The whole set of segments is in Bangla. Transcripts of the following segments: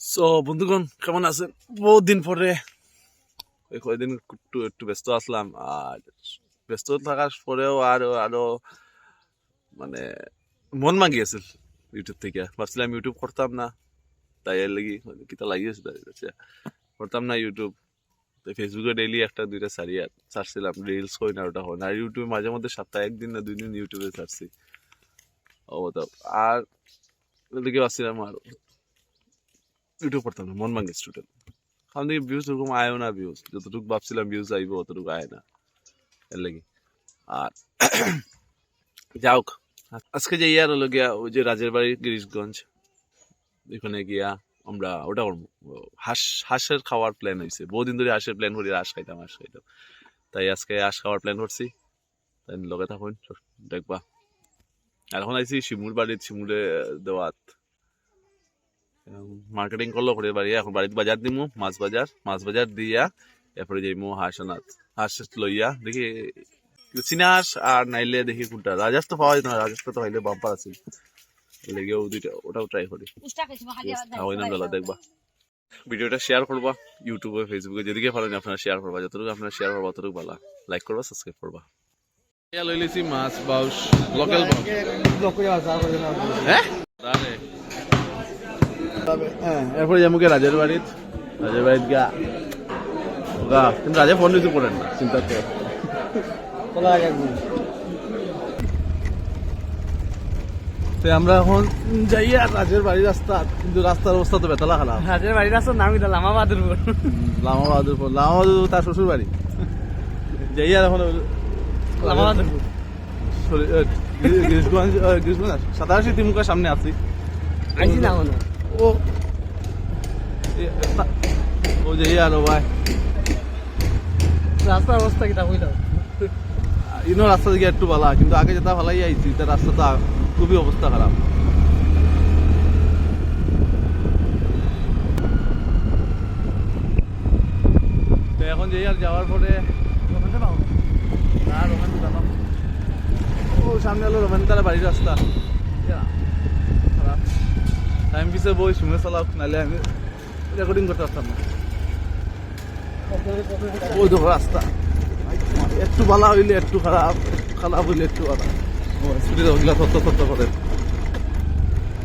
সো বন্ধুগণ, কেমন আছেন? বহুত দিন পরে। ওই কয়েকদিন একটু একটু ব্যস্ত আসলাম, আর ব্যস্ত থাকার পরেও আরও আরও মানে মন মাগিয়েছিল ইউটিউব থেকে। ভাবছিলাম ইউটিউব করতাম না, তাই এর লাগি কিতা লাগিয়েছে তাই হচ্ছে করতাম না ইউটিউব ফেসবুকে ডেইলি একটা, দুইটা সারি আর ছাড়ছিলাম রিলস কই না ওটা হয় না। আর ইউটিউবে মাঝে মধ্যে সপ্তাহে একদিন না দুই দিন ইউটিউবে ছাড়ছি। ও আর ওদিকে ভাবছিলাম আর ইউটিউব করতাম না, মন ভাঙে স্টুডেন্ট কারণ দিকে ভিউজ ওরকম আয়ও না ভিউজ যতটুকু ভাবছিলাম ভিউজ আইব, অতটুকু আয় না, এর লাগি। আর যাওক আজকে যে ইয়ার হলো গিয়া, ওই যে রাজের বাড়ি, গিরিশগঞ্জ ওইখানে গিয়া আমরা ওটা করব। হাঁস, হাঁসের খাওয়ার প্ল্যান হয়েছে বহুদিন ধরে হাঁসের প্ল্যান করি, হাঁস খাইতাম হাঁস খাইতাম। তাই আজকে হাঁস খাওয়ার প্ল্যান করছি। তাই লগে থাকুন, দেখবা। আর এখন আইছি শিমুর বাড়ির শিমুরে দেওয়াত। মার্কেটিং করল করে বাড়ি এখন বাড়িতে বাজার দিমু মাছ বাজার মাছ বাজার দিয়া এরপরে যাইমু হাঁসনাথ হাঁস লইয়া দেখি চীনা হাঁস আর নাইলে দেখি কোনটা রাজাস তো পাওয়া যেত না রাজাস তো পাইলে বাম্পার আছে। লেগে ও দুইটা ওটাও ট্রাই করি। ওই নাম গেল দেখবা। ভিডিওটা শেয়ার করবা ইউটিউবে ফেসবুকে যেদিকে পারেন আপনারা শেয়ার করবা যতটুকু আপনারা শেয়ার করবা ততটুকু ভালো। লাইক করবা সাবস্ক্রাইব করবা। লই লিছি মাছ বাউস লোকাল হ্যাঁ? হ্যাঁ এরপরে যাব রাজের বাড়িত রাজের বাড়িত গা গা কিন্তু রাজে ফোন রিসিভ করেন না চিন্তা করে তো আমরা এখন যাই আর রাজের বাড়ির রাস্তা কিন্তু রাস্তার অবস্থা তো বেতলা খারাপ। রাজের বাড়ির রাস্তার নামই তো লামা বাহাদুরপুর লামা বাহাদুর লামা বাহাদুর তার শ্বশুর বাড়ি। যাই আর এখন লামা বাহাদুরপুর সরি- এ, গিরি- গিরিশগঞ্জ এ, গিরিশগঞ্জ না, সাতাশি তিমুকার সামনে আছি। আইসি না ও। ও যে ও ভাই। রাস্তার অবস্থা কিটা বুঝলাম ইনো রাস্তা দিকে একটু ভালো কিন্তু আগে যেটা ভালাই আইছি তার রাস্তাটা খুবই অবস্থা খারাপ। তো এখন যে আর যাওয়ার পরে ওখানে পাবো। না রোমান দাম ও সামনে হলো রোমান তারা বাড়ির রাস্তা। টাইম পিছে বই শুনে চালাও নাহলে আমি রেকর্ডিং করতে পারতাম না ওই দেখো রাস্তা। একটু ভালো হইলে একটু খারাপ খারাপ হইলে একটু ভালো। স্পিডে ওগুলা তত্ত তত্ত করে।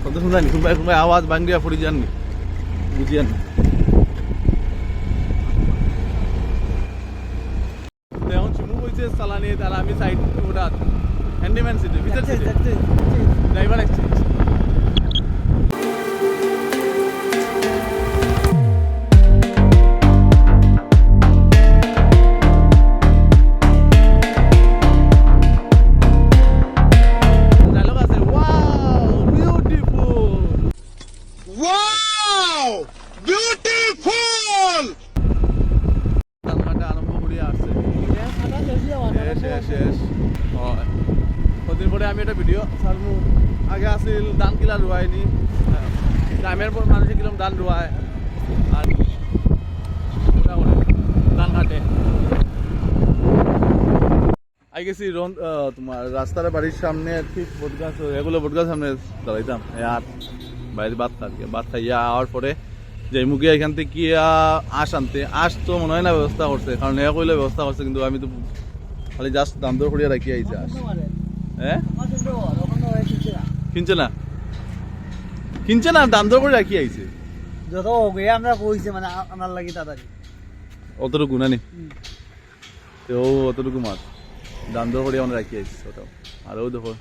তত শুনজানি কোনবাই কোনবাই আওয়াজ ভাঙ্গিয়া পড়ি যাননি বুঝিয়ানি এখন চুমু বলছে চালানি তারা আমি সাইড ওটা হ্যান্ডিম্যান সিটে ভিতর সিটে ড্রাইভার এক্সচেঞ্জ আই গেছি তোমার রাস্তার বাড়ির সামনে ঠিক বটগাছ এগুলো বটগাছ সামনে দাঁড়াইতাম। আর বাইরে খাতে ভাত খাইয়া আওয়ার পরে যাই মুখে এখান থেকে কি আশ আনতে। আশ তো মনে হয় না ব্যবস্থা করছে কারণ এ কইলে ব্যবস্থা করছে কিন্তু আমি তো খালি জাস্ট দাম দর করিয়া রাখি আইছে আশ। হ্যাঁ? কিনছে না? কিনছে না দাম দর করে রাখি আইছে। যত ওগে আমরা কইছে মানে আমার লাগি তাড়াতাড়ি। অতটুকু না নি? তো অতটুকু মাছ। দাম দর করে আমরা রাখি আইছি ওটাও আর ও দেখো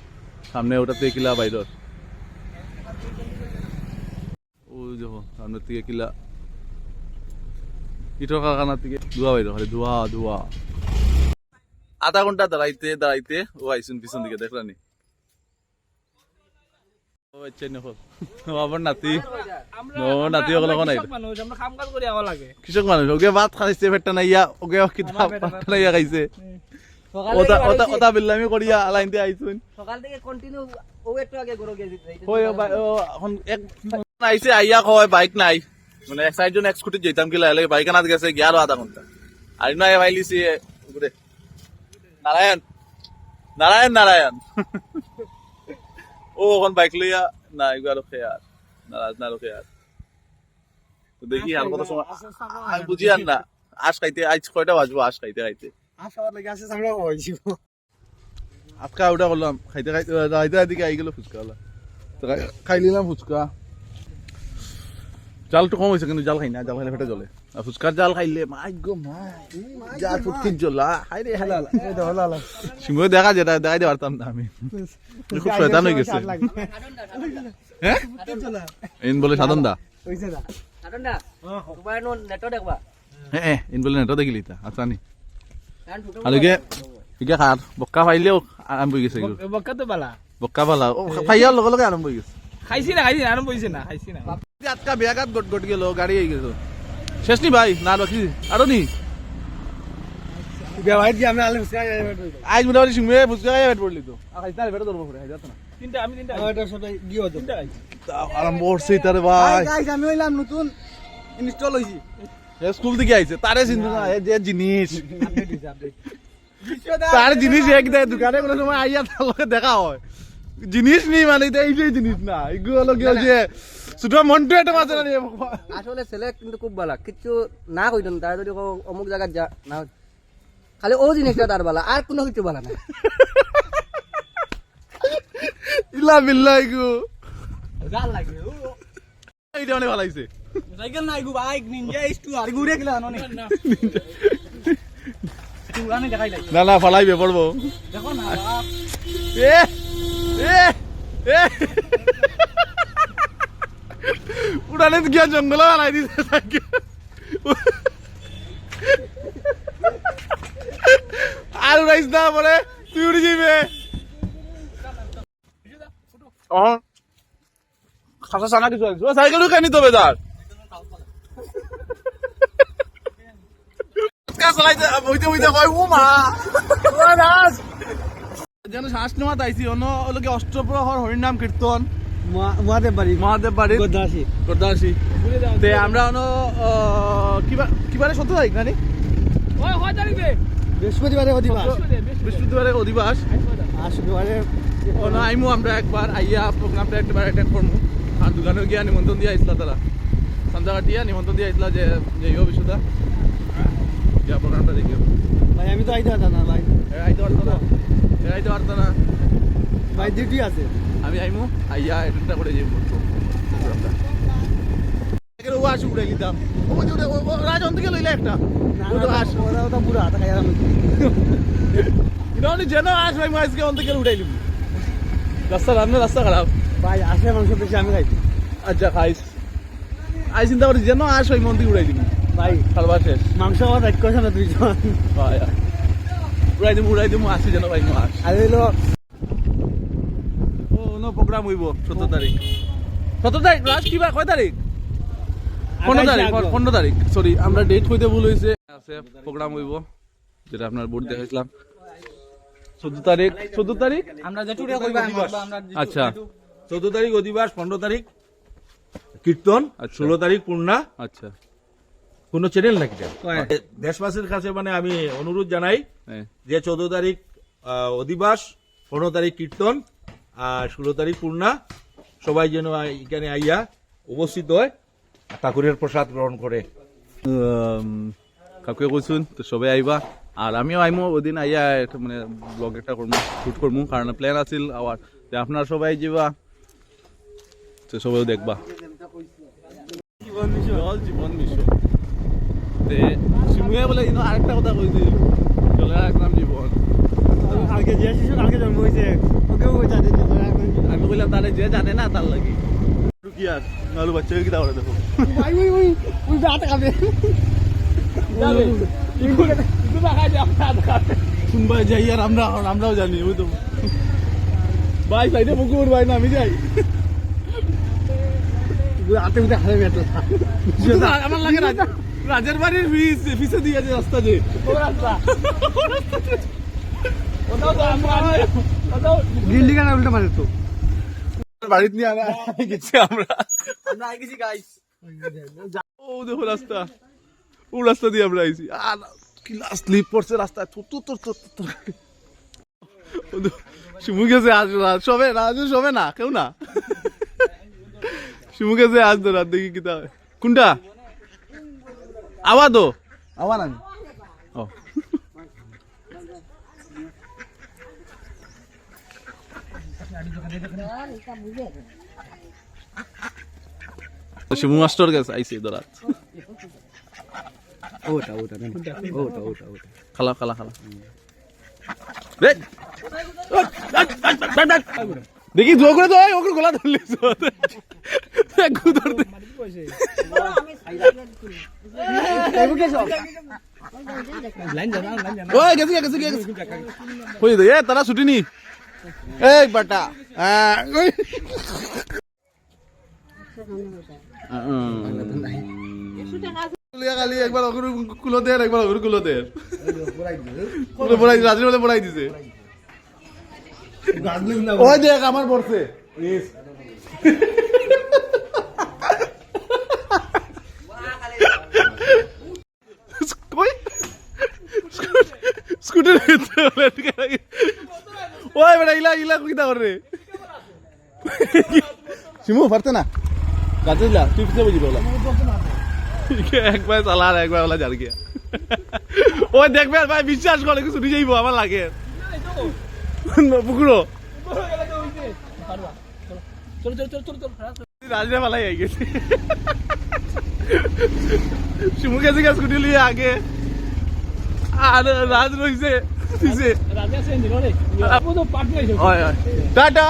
সামনে ওটাতে কিলা বাইরের ও দেখো সামনে থেকে কিলা। ইটর কারখানার থেকে ধোয়া বাইর খালি ধোয়া ধোয়া আধা ঘণ্টা দাঁড়াইতে দাঁড়াইতে ও আইসুন পিছন দিকে দেখলানি কৃষক মানুষ ওকে ভাত খাইছে পেটটা নাইয়া ওকে কিতাব খাইছে আইয়া কয় বাইক নাই। মানে এক সাইড এক স্কুটি যেতাম কি লাগে বাইক আনাত গেছে গিয়ারো আধা ঘণ্টা আর নাই ভাইলিছি ঘুরে। নারায়ণ নারায়ণ নারায়ণ। ও এখন বাইক লইয়া না এগুলো আর খেয়ার নারাজ না খেয়ার তো দেখি আর কত সময় বুঝি আর না। আজ খাইতে আজ কয়টা বাজবো? আজ খাইতে খাইতে। আসার লাগে আসে আমরা হইছি আজকা ওটা করলাম খাইতে খাইতে রাইতে এদিকে আই গেল ফুচকা খাই- নিলাম ফুচকা। জাল কম হয়েছে কিন্তু জাল খাই না জাল খাইলে ফেটে জ্বলে। আর ফুচকার জাল খাইলে মাই গো মাই যা ফুটকির জ্বলা? হাই রে হাই এটা হলো হলো সিমুয়ে দেখা যেটা দেখাই পারতাম না আমি। খুব শয়তান হয়ে গেছে। হ্যাঁ ইন বলে সাধন দা। হইছে না? আটন্ডা তোমার নো নেটো দেখবা হ্যাঁ হ্যাঁ ইন বলে নেটো দেখিলি তা আচ্ছা নি। আর ইকে খার বক্কা পাইলেও আরম্ভ হয়ে গেছে এগুলো। বক্কাতো পালা? বক্কা পালা। ও পাইয়ার লগে লগে আরম্ভ হয়ে গেছে। খাইছি না খাইছি না আরম্ভ হইছে না খাইছি না। আজকা বেয়াঘাত গট গট গেল গাড়ি হয়ে গেল। শেষ নি ভাই না বাকি আরও নি? আজ মোটামুটি সিমুয়ে বুঝতে গায়ে বেট পড়লি তো। খাইতে বেটা ধরবো করে খাইতে না। তিনটা আমি তিনটা খাইছি। এটা সবাই গিয়ে হতো তিনটা খাইছি। আরম্ভ করছে তারে ভাই। ভাই আমি হইলাম নতুন ইনস্টল হইছি এ স্কুল থেকে আইছে তারে চিন্তা না এ যে জিনিস। তার জিনিস এক দেয় দোকানে কোনো সময় আইয়া তার লগে দেখা হয়। জিনিস নেই মানে এটা এই যে জিনিস না। এগুলো হলো কি যে ছোট মনটো একটা মাঝে না আসলে ছেলে কিন্তু খুব ভালো কিছু না কইতো তার যদি অমুক জায়গায় যা না খালি ও জিনিসটা তার ভালো আর কোনো কিছু ভালো না। ইলা বিল্লা এগু জাল লাগে এইটা অনেক ভালো লাগছে সাইকেল নাই গো বাইক নিনজা ইস টু আর ঘুরে গেলা অনেক। তুই আনে দেখাই লাই না না ফালাইবে পড়ব। দেখো না এ এ এ। উড়ানে তো গিয়া জঙ্গল বানাই দিছে তাকে। আর উড়াইস না পরে তুই উড়ে যাইবে। অহন খাসা সানা কিছু আছে। সাইকেল উঠে নিতে হবে তার? চালাইতে বইতে বইতে কয় ও মা। যেন শ্বাস নেওয়া তাইছি অন্য ওলোকে অষ্টপ্রহর হরিনাম কীর্তন। মহাদেব বাড়ি মহাদেব বাড়ির গোদাসি গর্দাসী তে আমরা অন কিবা কিবারে সত্য তারিখ নানি? ওই বৃহস্পতিবারে অধিবাস। বৃহস্পতিবারে অধিবাস। আর শুক্রবারে আইমু আমরা একবার আইয়া প্রোগ্রামটা একবার অ্যাটেন্ড করমু। আর দোকানে গিয়া নিমন্ত্রণ দিয়ে আইসলা তারা। নিমন্ত্রণ দিয়ে আইসলা যে বিশুদা গিয়া প্রোগ্রামটা দেখিও ভাই আমি তো আইতে পারতাম না ভাই। আইতে পারতো না? আইতে পারতো না? ভাই ডিউটি আছে। আমি আইমু? আইয়া অ্যাটেন্ডটা করে এখানে ও আসি উড়ে দিতাম যে রাজন থেকে লইলে একটা? বুড়া হাতে খাই আমি যেন আস ভাই মাছ কে অন্তকে উঠাই নিবি রাস্তা রান্না রাস্তা খারাপ। ভাই আসে মাংস বেশি আমি খাইছি। আচ্ছা খাইস। আই চিন্তা করি যেন আস ভাই মন্দির উড়াই দিবি মাংস আমার রাখ করছে না দুইজন। উড়াই দিবি উড়াই দিবি আসি যেন ভাই মাস আর হইল। ও নো প্রোগ্রাম হইব সতেরো তারিখ। সতেরো তারিখ লাস্ট কিবা কয় তারিখ? পনেরো তারিখ পনেরো তারিখ সরি আমরা ডেট কইতে ভুল হয়েছে আছে প্রোগ্রাম হইব যেটা আপনার বোর্ড দেখাইছিলাম। চোদ্দ তারিখ চোদ্দ তারিখ? আমরা যে টুরে কইবা আচ্ছা। চোদ্দ তারিখ অধিবাস পনেরো তারিখ কীর্তন আচ্ছা। ষোলো তারিখ পূর্ণা। আচ্ছা। কোন চ্যানেল নাকি এটা? দেশবাসীর কাছে মানে আমি অনুরোধ জানাই যে চোদ্দ তারিখ অধিবাস পনেরো তারিখ কীর্তন আর ষোলো তারিখ পূর্ণা। সবাই যেন এখানে আইয়া উপস্থিত হয় ঠাকুরের প্রসাদ গ্রহণ করে। কাকুয়ে কইছুন তো সবে আইবা। আর আমিও আইমো ওদিন আইয়া মানে ব্লগ একটা করব শুট করব কারণ প্ল্যান আছিল আবার যে আপনারা সবাই যাবা তো সবাইও দেখবা। জল জীবন মিশন। তে। সিমুয়ে বলে ইনো আরেকটা কথা জলের আরেক নাম জীবন কালকে যে শিশু কালকে জন্ম হয়েছে ওকেও ওই জাতি আমি বললাম তাহলে যে জানে না তার লাগি। কি আর নাহলে বাচ্চা কি দেখো ভাই ওই ওই ওই হাতে খাবে শুনবা যাই আর আমরা আমরাও জানি ওই তো ভাই সাইডে পুকুর ভাই না আমি যাই। হাতে উঠে হাতে মেটো আমার লাগে রাজা রাজার বাড়ির ফিস ফিসে দিয়ে যে রাস্তা যে দিল্লি কেন উল্টো মারে তো। বাড়িতে নিয়ে আনা গেছি আমরা। আমরা আই গেছি গাইস ও দেখো রাস্তা। ও রাস্তা দিয়ে আমরা আইছি। আর কি স্লিপ পড়ছে রাস্তায়। তোর তোর তোর তোর তোর শিমু গেছে আজ রাত। সবে রাজু সবে না কেউ না। শিমু গেছে আজ রাত দেখি কিতা কোনটা? আওয়া দো আবার আমি ও শিমু মাস্টার গেছে আইসি দরাত ওটা ওটা ওটা ওটা ওটা খালা খালা খালা দেখি জোর করে তো ওকে গলা ধরলি ধরতে। ওই, গেছে গেছে গেছে কই দে তারা ছুটি নি। এই, বাটা। খালি একবার কুলো একবার কুলো দে রাত্রি বড়াই দিছে। ওই দেখ আমার পড়ছে। কই? স্কুটার ওই বেটা ইলা ইলা কিতা করে পারতে না? যা তুই পিছিয়ে বুঝি বলা। একবার চালা আর একবার ওলা জার গিয়া। ওই দেখবে ভাই বিশ্বাস করে কিছু যাইবো আমার লাগে। পুকুরো চল চল চল চল চল রাজরে পালাই আই গেছে। গেছে স্কুটি লিয়ে আগে আর রাজ রইছে টাটা।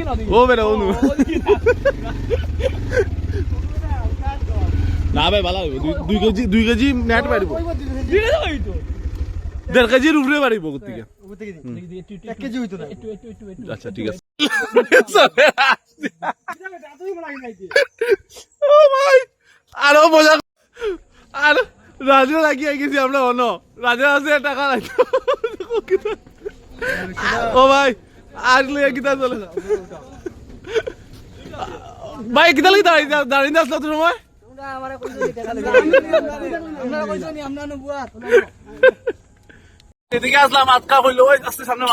না ও বেটা অনু। না ভাই ভালো দুই- দুই কেজি দুই কেজি নেট হইতো দেড় কেজির উপরে একটু একটু আচ্ছা ঠিক আছে। আরও মজা আর রাজু লাগিয়ে গেছি আমরা অন রাজা আছে টাকা লাগতো ও ভাই আজ লইয়া কিতা চলে ভাই কিতা লাগি দাঁড়িয়ে দাঁড়িয়ে আসলো তোর সময়? আমারে কইছো এটা খালি আমরা কইছো নি আমরা নবুয়া এদিকে আসলাম আটকা হইল ওই আস্তে সামনে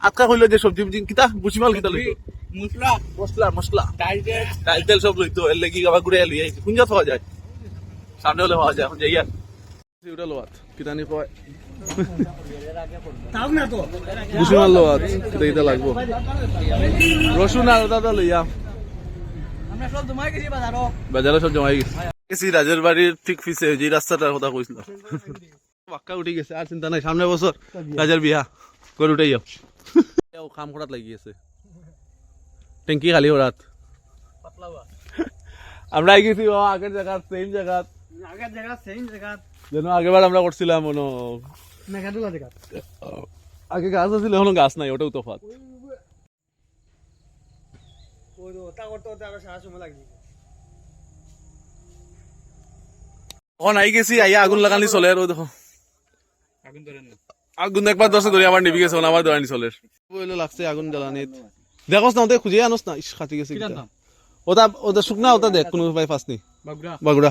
আটকা হইল যে সবজি কিতা? বুঝিমাল কিতা লইতো? মুসলা মশলা মশলা। ডাল তেল। সব লইতো এর লাগি আবার ঘুরে যা পাওয়া যায়। সামনে হলে পাওয়া যায় এখন ওটা লোয়াত না লোয়াত কিতা কিতা লাগবো? রসুন আর দাদা লইয়া। বাজারে সব জমাই গেছি রাজের বাড়ির ঠিক পিছে যে রাস্তাটার কথা কইছিলাম। পাক্কা উঠে গেছে আর চিন্তা নাই সামনে বছর রাজের বিয়া করে উঠাই যাও। এও কাম করাত লাগি আছে। ট্যাঙ্কি খালি ওরাত আমরা গেছি ও আগের জায়গা সেম জায়গা আগের জায়গা সেম জায়গা যেন আগেবার আমরা করছিলাম মনো আগে গাছ আছিল এখন গাছ নাই ওটাও তফাত। এখন আই গেছি আইয়া আগুন লাগানি চলে আর ও দেখো। আগুন ধরেন না। আগুন একবার দশে ধরে আবার নিবি গেছে আবার ধরানি চলে বইলে লাগছে আগুন জ্বালানিত। দেখোস না ওতে খুঁজে আনোস না। ইস খাতি গেছে। ওটা ওটা শুকনা ওটা দেখ কোনো উপায় পাস নি বাগড়া? বাগুড়া।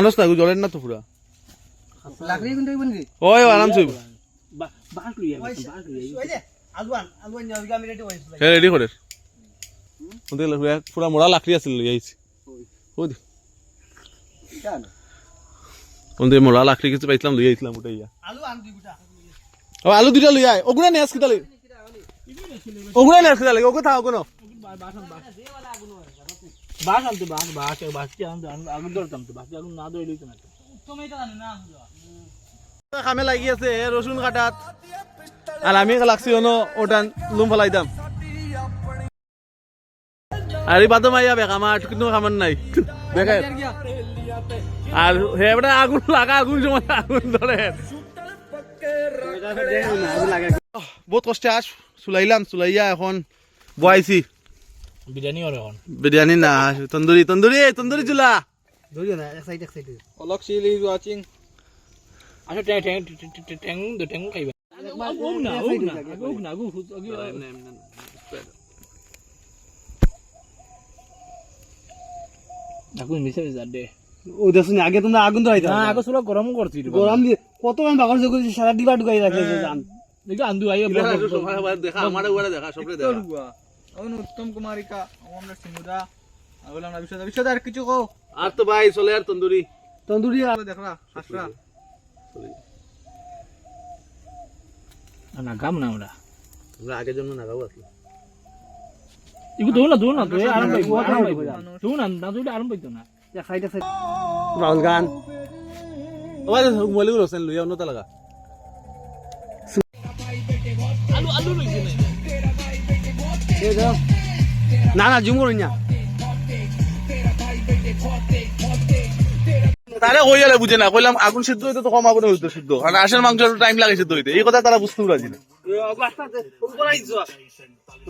আনোস না জ্বলেন না তো পুরা। লাকড়ি কিন্তু হইব। ওই আরাম চইব বাস লইয়া ওই যে আলুয়ান আলুয়ান যাও আমি রেডি হইছি হে রেডি করে ওতে পুরা মোড়া লাকড়ি আছিল লই আইছি। ওই। ওতে মোড়া লাকড়ি কিছু পাইছিলাম লই আইছিলাম ওটা ইয়া। আলু আন দুই গুটা। ও আলু দুইটা লই আয়। ওগুলা নেস কিতা লই ওগুলা নেস কিতা লই ওগো থাও কোনো বাস আনতো বাস বাস বাস কি আনতো আগুন ধরতাম তো বাস আগুন না ধরে লইতো না তুমি এটা না কামে লাগি আছে রসুন কাটাত। আর আমি লাগছি অন ওটান লুম ফেলাই দাম। আর বাদম আইয়া বেক আমার কিন্তু খামান নাই। দেখে আর হেবড়া আগুন লাগা আগুন সময় আগুন ধরে। বহুত কষ্টে আস চুলাইলাম চুলাইয়া এখন বয়াইছি বিরিয়ানি আর এখন। বিরিয়ানি না তন্দুরি তন্দুরি তন্দুরি চুলা। ধরিও না এক সাইড এক সাইড অলক সিলি ওয়াচিং। আচ্ছা ট্যাং ট্যাং ট্যাং ট্যাং দো ট্যাং খাইবা উগ না উগ না উগ না উগ আগুন মিশে যা দে। ও দেখুন আগে তোমরা আগুন তো হইতা না আগে গরম করছি গরম দিয়ে কত মান বাগর জগু সারা দিবা ঢুকাই রাখলে যে জান। দেখো আন্দু আইয়া দেখা আমার দেখা সবরে দেখা। ওন উত্তম কুমারিকা আমরা সিমুদা বলে আমরা বিশ্বদা বিশ্বদা আর কিছু কও? আর তো ভাই চলে আর তন্দুরি। তন্দুরি দেখরা হাসরা। না গাম না আমরা। আগের জন্য নাগাও আসলো। ইগু দো না দো না আরাম পাইবো না না আরাম পাইতো না। সাইডে সাইড রাহুল গান ওই মোবাইলগুলো হোসেন লইয়া অন্য লাগা আলু আলু লইছে না না না জুম করুন না তারা কই গেলে বুঝে না কইলাম আগুন সিদ্ধ হইতে তো কম আগুনে হইতো সিদ্ধ। আর মাংস টাইম লাগে সিদ্ধ হইতে। এই কথা তারা বুঝতে পারছি না।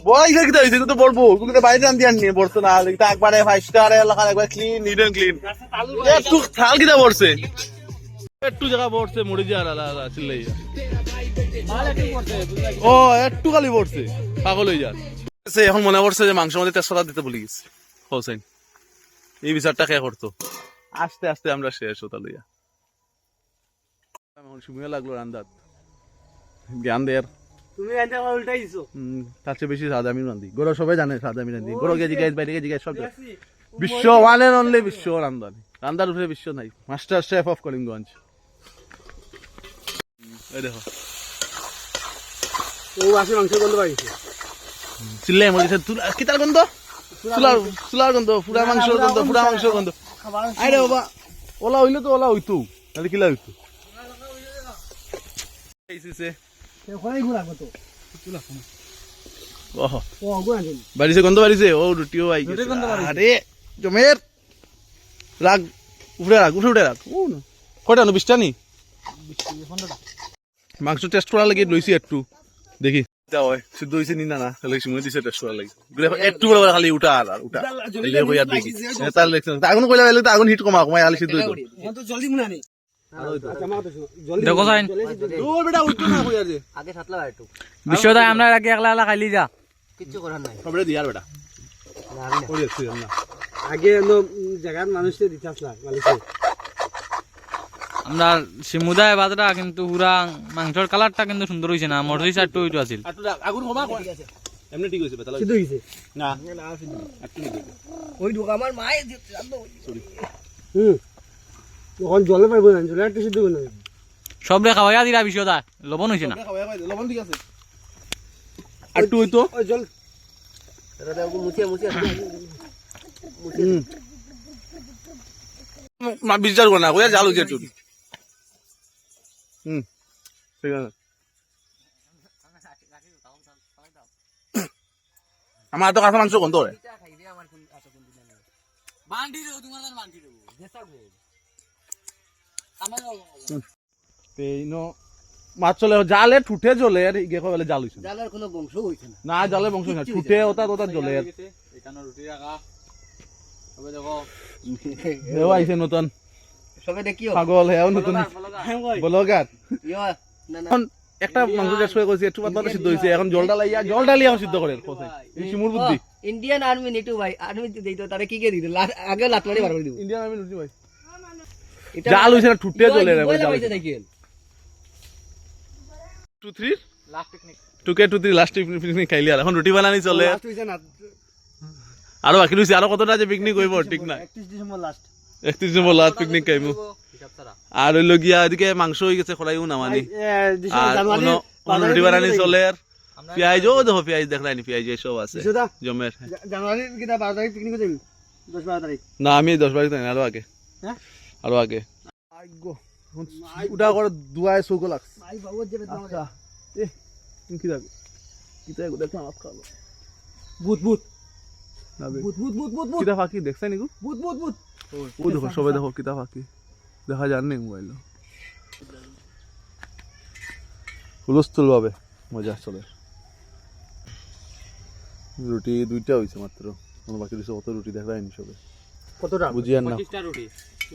বড় ইসে কিতা হইছে তো বলব কিন্তু বাইরে আনতে আননি বলতো না এটা একবারে ফাইভ স্টার এলাকা একবার ক্লিন এন্ড ক্লিন একটু থাল একটু জায়গা মরে যা আলা আলা চিল্লাই ও একটু খালি পড়ছে পাগল হয়ে যা এখন মনে পড়ছে যে মাংস মধ্যে তেজপাতা দিতে ভুলে গেছে। হোসেন এই বিচারটা কে করতো? আস্তে আস্তে আমরা শেষ হতা লইয়া এখন সময় লাগল রান্দাত। জ্ঞান দেয়ার। তুমি এনটা উল্টাই দিছো তার চেয়ে বেশি গরো সবাই জানে বাইরে গাইজ সব বিশ্ব ওয়ান এন্ড অনলি বিশ্ব রান্দানি রান্দার উপরে বিশ্ব নাই। মাস্টার শেফ অফ এই দেখো। ও আসে মাংস গন্ধ পাইছে। চিল্লাই মরে গেছে তুলা কিতার গন্ধ? চুলার চুলার গন্ধ ফুরা মাংস গন্ধ ফুরা মাংসর গন্ধ। আরে বাবা ওলা হইল তো ওলা হইতো। তাহলে কিলা হইতো? বাড়িছে গন্ধ বাড়িছে? ও রুটিও আই গেছে। আরে জমের! রাগ উঠে রাখ উঠে উঠে রাখ ও না। কয়টা নো বিশটা নি? মাংস টেস্ট করার লাগে লইছি একটু। দেখি। যা হয় হয়েছে নি না না। তাহলে সময় দিছে টেস্ট করার লাগে। একটু বড় বড় খালি উঠা আর আর উঠা। এলে কই আর দেখি। তার লেখছে আগুন কইলা বেলে তো আগুন হিট কমা কমাই আলি সিদ্ধ হইতো তো জলদি মুনা নেই আচ্ছা আমার তো জলদি দেখো সাইন। দূর বেটা উঠতো না কই যে আগে সাতলা একটু। বিশ্বদা আমরা আগে একলা একলা খাইলি যা। কিচ্ছু করার নাই। সবরে দিয়ার বেটা। না, না। কই যাচ্ছে না আগে জায়গার মানুষকে মালিকে আমরা সিমুদায় বাদরা কিন্তু পুরা মাংসর কালারটা কিন্তু সুন্দর হয়েছে না মরজি সারটু ওইটু আছিল। একটু রাখ, আগুন কমা এমনি ঠিক হইছে বেটা সিদ্ধ হইছে না। একটু ঠিক হইছে। ওই ঢোকা আমার মায়ের হুম তখন জলে পাইবো না জলে একটু সিদ্ধ করে নেবে সবরে খাওয়াইয়া দিলা বিশ্বদা লবণ হয়েছে না। লবণ ঠিক আছে। একটু হইতো ওই জল। মুছিয়া মুছিয়া মা বিচার কর না জাল হইছে একটু হুম ঠিক আছে আমার তো কাঁচা মাংস গন্ধ হয় মাছ চলে জালে ঠুটে জ্বলে আর ইগে কবে জাল হইছে না। জালার কোনো বংশ হইছে না না জালে বংশ না ঠুটে ওটা ওটা জ্বলে আর হেও আইছে নতুন সবে দেখিও পাগল হেও নতুন ব্লগার ইয়া না না। এখন একটা মাংস চাষ করে কইছে একটু পাতলা সিদ্ধ হইছে এখন জলটা লাইয়া জলটা লিয়া সিদ্ধ করে এই শিমুর বুদ্ধি। ইন্ডিয়ান আর্মি নিটু ভাই আর্মি দিত তারে কি কে দিত আগে লাত মারি বার করে দিব ইন্ডিয়ান আর্মি নুটি ভাই। জাল হইছে না ঠুটে দেখিয়েন টু থ্রি টু কে টু থ্রি লাস্ট পিকনিক খাইলি আর এখন রুটি বানানি চলে। লাস্ট আরও বাকি আরও কতটা যে পিকনিক হইব ঠিক না 31 ডিসেম্বর লাস্ট একত্রিশ নম্বর লাস্ট পিকনিক খাইমু। আর হইল গিয়া এদিকে মাংস হয়ে গেছে খরাইও নামানি আর রুটি বানানি চলে আর। পেঁয়াজ ও দেখো পেঁয়াজ দেখলাই নি পেঁয়াজ সব আছে। জমের। জানুয়ারি কিটা 12 তারিখ পিকনিক যাবি 10 12 তারিখ না আমি দশ বাড়ি তাই আরও আগে। হ্যাঁ? আরও আগে। উঠা করে দুয়ায় চৌকো লাগছে। ভাই বাবু যাবে আচ্ছা। কি থাকো কি থাকো দেখলাম আপ খাব ভূত ভূত ভূত ভূত ভূত ভূত ভূত ফাঁকি দেখছাই নিকু? ভূত ভূত ভূত ও দেখো সবাই দেখো কিতা দেখা যান নি মোবাইল হুলস্থুল ভাবে মজা চলে। রুটি দুইটা হয়েছে মাত্র। কোনো বাকি দিছে অত রুটি দেখাই নি সবে। কতটা? বুঝিয়ান না।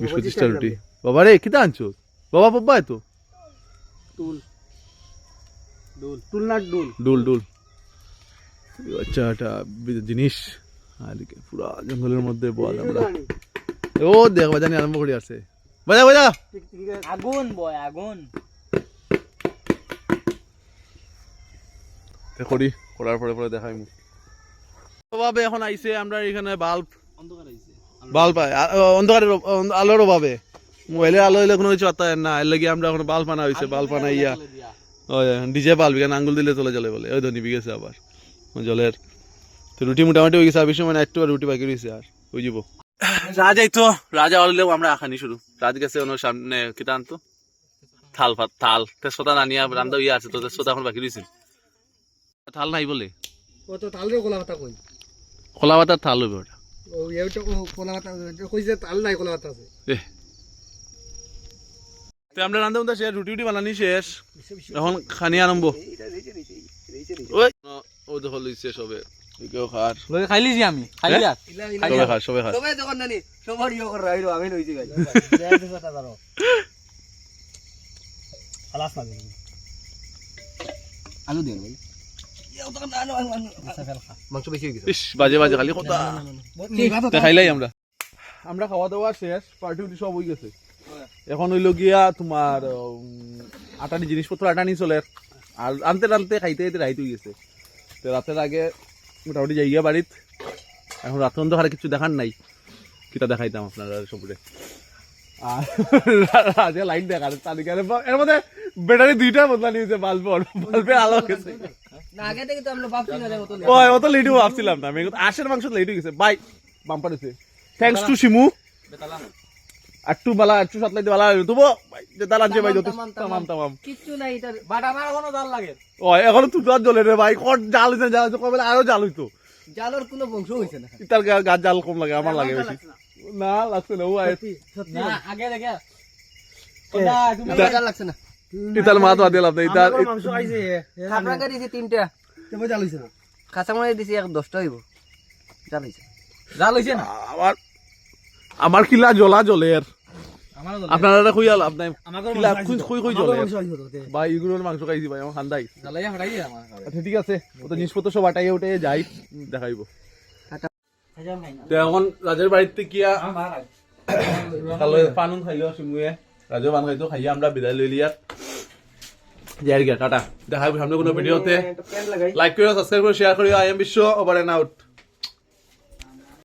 বিশ পঁচিশটা রুটি। বাবা রে কিতা আনছো? বাবা বাবা তো টুল ডুল টুল না ডুল ডুল ডুল আচ্ছা একটা জিনিস। আর পুরা জঙ্গলের মধ্যে বল আমরা। ও দেখ বাজানি আরম্ভ করে আছে বাজা বাজা আগুন বয় আগুন। করি করার পরে পরে দেখাই মুখ। অভাবে এখন আইছে আমরা এখানে বাল্ব বাল্ব অন্ধকারের আলোর অভাবে। মোবাইলের আলো হইলে কোনো কিছু আত্মা না এর লাগি আমরা এখন বাল্ব আনা হয়েছে বাল্ব আনাইয়া ওই ডিজে বাল্ব এখানে আঙ্গুল দিলে চলে চলে বলে। ওই তো নিবি গেছে আবার জলের। তো রুটি মোটামুটি হয়ে গেছে আর বেশি মানে একটু রুটি বাকি রয়েছে আর। ওই যাব রাজাই তো রাজা হলেও আমরা আখানি শুরু রাজ গেছে ওনার সামনে কিটা আনতো থাল ভাত থাল তেজপাতা নানিয়া রান্দা ইয়ে আছে তো তেজপাতা এখন বাকি রয়েছে থাল নাই বলে ও তো দিয়ে কলা পাতা কই খোলা পাতার থাল হইবে ওটা ও এইটা ও কলা পাতা কই যে তাল নাই কলা পাতা আছে। তো আমরা রান্ধা উন্দা শেষ রুটি উটি বানানি শেষ এখন খানি আরম্ভ ওই ও দেখো লইছে সবে কেউ খার। খাইলি যে আমি খাইলি আর সবে খার সবে খার সবাই যখন নানি সবার ইয়ে করে রাইলো আমি লইছি গাই খালাস না আলু দিন ভাই মাংস বেশি গেছে। ইস বাজে বাজে খালি কথা খাইলাই আমরা। আমরা খাওয়া দাওয়া শেষ পার্টি সব হয়ে গেছে। এখন হইল গিয়া তোমার উম, আটানি জিনিসপত্র আটানি চলে। আর আনতে আনতে খাইতে খাইতে রাইত হয়ে গেছে। তো রাতের আগে মোটামুটি যাই গিয়া বাড়িত। এখন রাত অন্ধকারে কিছু দেখার নাই। কিটা দেখাইতাম আপনারা সবরে। আর আজকে লাইট দেখার তালিকা এর মধ্যে ব্যাটারি দুইটা বদলা নিয়েছে বাল্বর বাল্বের আলো গেছে। না আগে থেকে তো আমরা ভাবছি না যে অত লেট। ওই অত লেটও ভাবছিলাম না আমি আশের মাংস লেট হয়ে গেছে। Bye bumper thanks to Shimu একটু বালা একটু সাতলাইতে বালা তবু দাল আনছে ভাই যত তামাম, তামাম। কিচ্ছু নাই এটার। বাট আমার এখনও জাল লাগে। ও এখন তুই আর জ্বলে রে ভাই কট জাল হইছে জাল হইছে কবে আরও জাল হইতো। জালোর কোনো বংশ হয়েছে না। তার গাছ জাল কম লাগে আমার লাগে বেশি। না। লাগছে না ও আয়। না আগে জাল লাগছে না। ইতার মাত বাদ দিলাম না ইতার মাংস আইছে খাপড়াকে দিছি তিনটা। তেমন জাল হইছে না। খাসা মনে দিছি এক দশটা হইব। জাল জাল হইছে না? আমার কিলা জ্বলা। আপনারা কিলা খুই খুই খুই আমার জ্বলে। মাংস। ভাই ইগুলোর খাইছি ভাই আমার আচ্ছা ঠিক আছে। ও জিনিসপত্র সব আটাই উঠে যাই দেখাইব। এখন রাজের বাড়িতে কিয়া? পানুন খাইলো পান খাইতো খাইয়া আমরা বিদায় লই লিয়ার যাই গিয়া টাটা। দেখা সামনে কোনো ভিডিওতে। লাইক করিও সাবস্ক্রাইব করে শেয়ার করিও I am Bishwa over and out